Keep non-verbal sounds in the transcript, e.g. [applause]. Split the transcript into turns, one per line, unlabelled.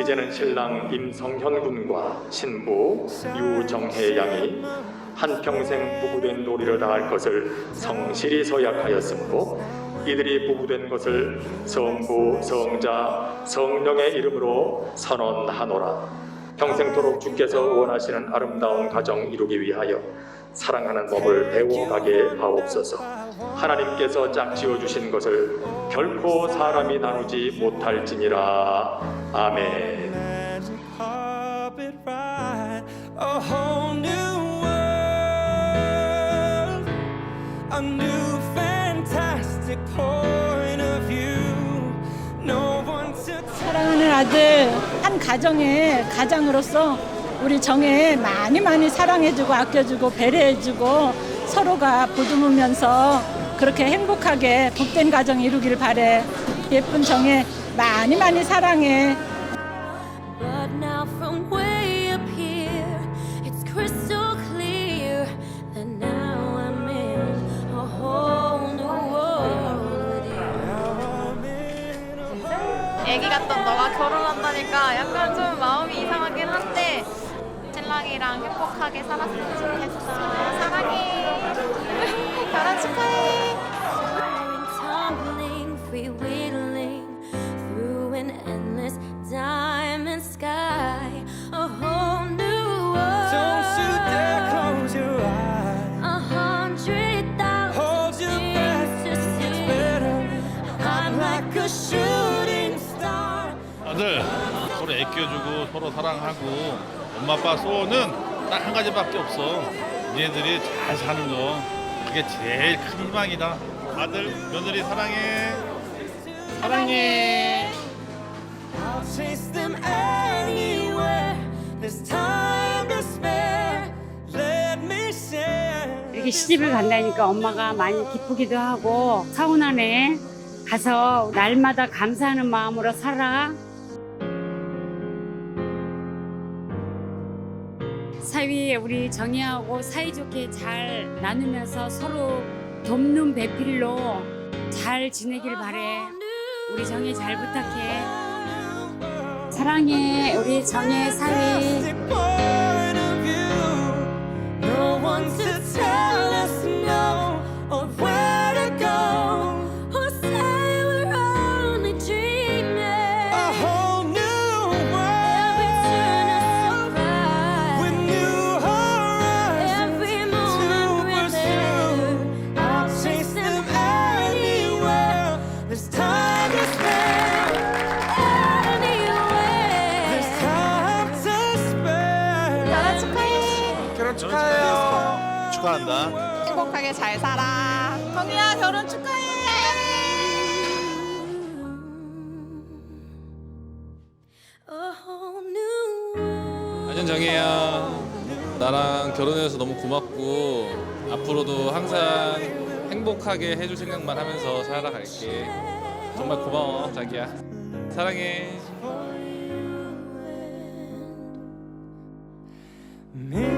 이제는 신랑 임성현 군과 신부 유정혜 양이 한평생 부부된 도리를 다할 것을 성실히 서약하였으므로 이들이 부부된 것을 성부, 성자, 성령의 이름으로 선언하노라. 평생토록 주께서 원하시는 아름다운 가정 이루기 위하여 사랑하는 법을 배워가게 하옵소서. 하나님께서 짝지어 주신 것을 결코 사람이 나누지 못할지니라. 아멘.
사랑하는 아들 한 가정의 가장으로서 우리 정에 많이 많이 사랑해주고 아껴주고 배려해주고 서로가 보듬으면서 그렇게 행복하게 복된 가정 이루길 바래 예쁜 정에 많이 많이 사랑해
But now from way up here, it's crystal clear that now I'm in a whole new world with you.
애기 같던 너가 결혼한다니까 약간 좀 마음이 이상하긴 한데 신랑이랑 행복하게 살았으면 좋겠어. 사랑해. [laughs] 결혼 축하해.
아들 서로 애껴주고 서로 사랑하고 엄마 아빠 소원은 딱 한 가지밖에 없어 니네들이 잘 사는 거 그게 제일 큰 희망이다 아들 며느리 사랑해 사랑해
I'll chase them anywhere. There's time to spare. Let me share.
이렇게 시집을 간다니까 엄마가 많이 기쁘기도 하고 서운하네. 가서 날마다 감사하는 마음으로 살아. 사위 우리 정희하고 사이좋게 잘 나누면서 서로 돕는 배필로 잘 지내길 바래. 우리 정희 잘 부탁해. 사랑해 우리 정희 사위.
축하해요.
축하한다.
행복하게 잘 살아. 정희야 결혼 축하해.
안녕 정희야. 나랑 결혼해서 너무 고맙고 앞으로도 항상 행복하게 해줄 생각만 하면서 살아갈게. 정말 고마워 자기야. 사랑해. 내